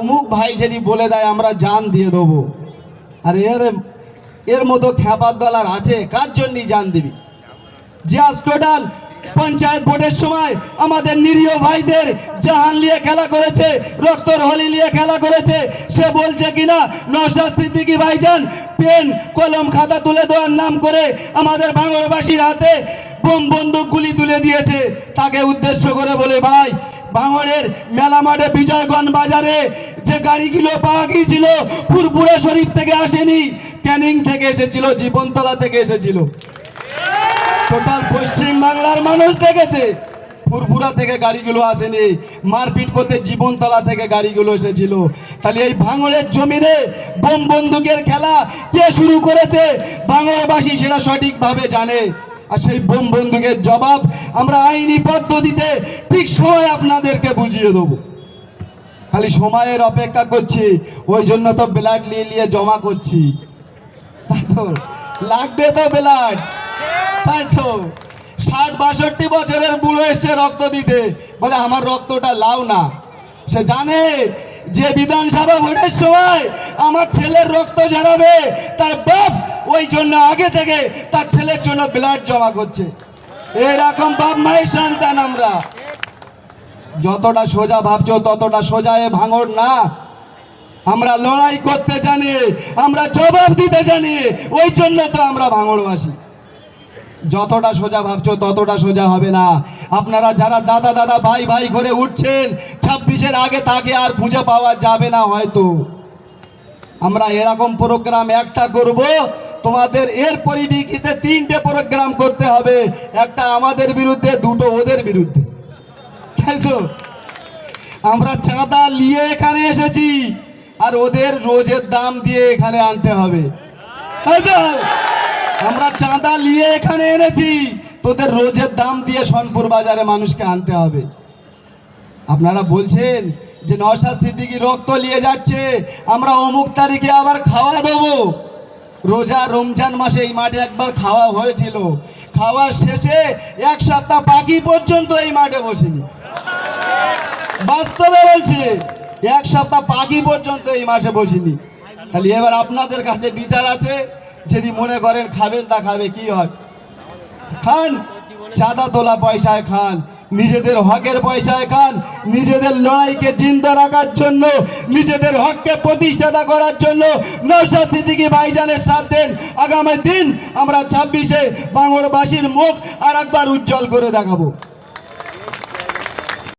অমুক ভাই যদি বলে দেয়, আমরা জান দিয়ে দেবো। আর এর এর মতো খ্যাপার দল আর আছে, কার জন্যই জান দিবি? আজ টোটাল পঞ্চায়েত ভোটের সময় আমাদের নিরীহ ভাইদের জাহান নিয়ে খেলা করেছে রক্তর হোলি নিয়ে খেলা করেছে, সে বলছে কিনা নশা সিদ্দিকি ভাইজান, পেন, কলম, খাতা তুলে দেওয়ার নাম করে আমাদের বাংলাবাসীর হাতে বোম বন্দুক গুলি তুলে দিয়েছে। তাকে উদ্দেশ্য করে বলে, ভাই, ভাঙড়ের মেলা মাঠে বিজয়গঞ্জ বাজারে যে গাড়িগুলো পাওয়া গিয়েছিল ফুরপুরা শরীফ থেকে আসেনি, ক্যানিং থেকে এসেছিল, জীবনতলা থেকে এসেছিল। টোটাল পশ্চিম বাংলার মানুষ দেখেছে, ফুরফুরা থেকে গাড়িগুলো আসেনি, মারপিট করতে জীবনতলা থেকে গাড়িগুলো এসেছিল। তাহলে এই ভাঙড়ের জমিনে বোম বন্দুকের খেলা কে শুরু করেছে, বাংলাবাসী সেটা সঠিকভাবে জানে। আর সেই বোম বন্দুকের জবাব আমরা আইনি পদ্ধতিতে ঠিক সময় আপনাদেরকে বুঝিয়ে দেবো। খালি সময়ের অপেক্ষা করছি, ওই জন্য তো ব্লাড নিয়ে নিয়ে জমা করছি। তাই তো? লাগবে তো ব্লাড তাই তো? ষাট বাষট্টি বছরের বুড়ো এসছে রক্ত দিতে। বলে, আমার রক্তটা লাও না। সে জানে যে বিধানসভা ভোটের সময় আমার ছেলের রক্ত ঝরাবে, তার বাপ ওই জন্য আগে থেকে তার ছেলের জন্য ব্লাড জমা করছে। এরকম বাপ মায়ের সন্তান আমরা। যতটা সোজা ভাবছ ততটা সোজা এ ভাঙর না। আমরা লড়াই করতে জানি, আমরা জবাব দিতে জানি, ওই জন্য তো আমরা ভাঙড়বাসী যতটা সোজা ভাবছ ততটা সোজা হবে না। আপনারা যারা দাদা দাদা ভাই ভাই করে উঠছেন, ছাব্বিশের আগে তাকে আর খুঁজে পাওয়া যাবে না হয়তো। আমরা এরকম প্রোগ্রাম একটা করব, তোমাদের এর পরিপ্রেক্ষিতে তিনটে প্রোগ্রাম করতে হবে। একটা আমাদের বিরুদ্ধে, দুটো ওদের বিরুদ্ধে। তাই আমরা চাঁদা নিয়ে এখানে এসেছি, আর ওদের রোজের দাম দিয়ে এখানে আনতে হবে। আমরা চাঁদা নিয়ে এখানে এনেছি, তোদের রোজের দাম দিয়ে সোনপুর বাজারে মানুষকে আনতে হবে। আপনারা বলছেন যে নশা সিদ্দিকি রক্ত নিয়ে যাচ্ছে, আমরা অমুক তারিখে আবার খাওয়া দেবো। রোজা রমজান মাসে এই মাঠে একবার খাওয়া হয়েছিল। খাওয়ার শেষে এক সপ্তাহ পাখি পর্যন্ত এই মাঠে বসেনি। বাস্তবে বলছি, এক সপ্তাহ পাখি পর্যন্ত এই মাঠে বসিনি। তাহলে এবার আপনাদের কাছে বিচার আছে, যদি মনে করেন খাবেন তা খাবে, কি হয়? খান, চাঁদা তোলা পয়সায় খান, নিজেদের হকের পয়সায় খান, নিজেদের লড়াইকে জিন্দা রাখার জন্য, নিজেদের হককে প্রতিষ্ঠাতা করার জন্য নৌশা সিদ্দিকি ভাইজানের সাথ দেন। আগামী দিন আমরা ছাব্বিশে বাংলাবাসীর মুখ আর একবার উজ্জ্বল করে দেখাবো।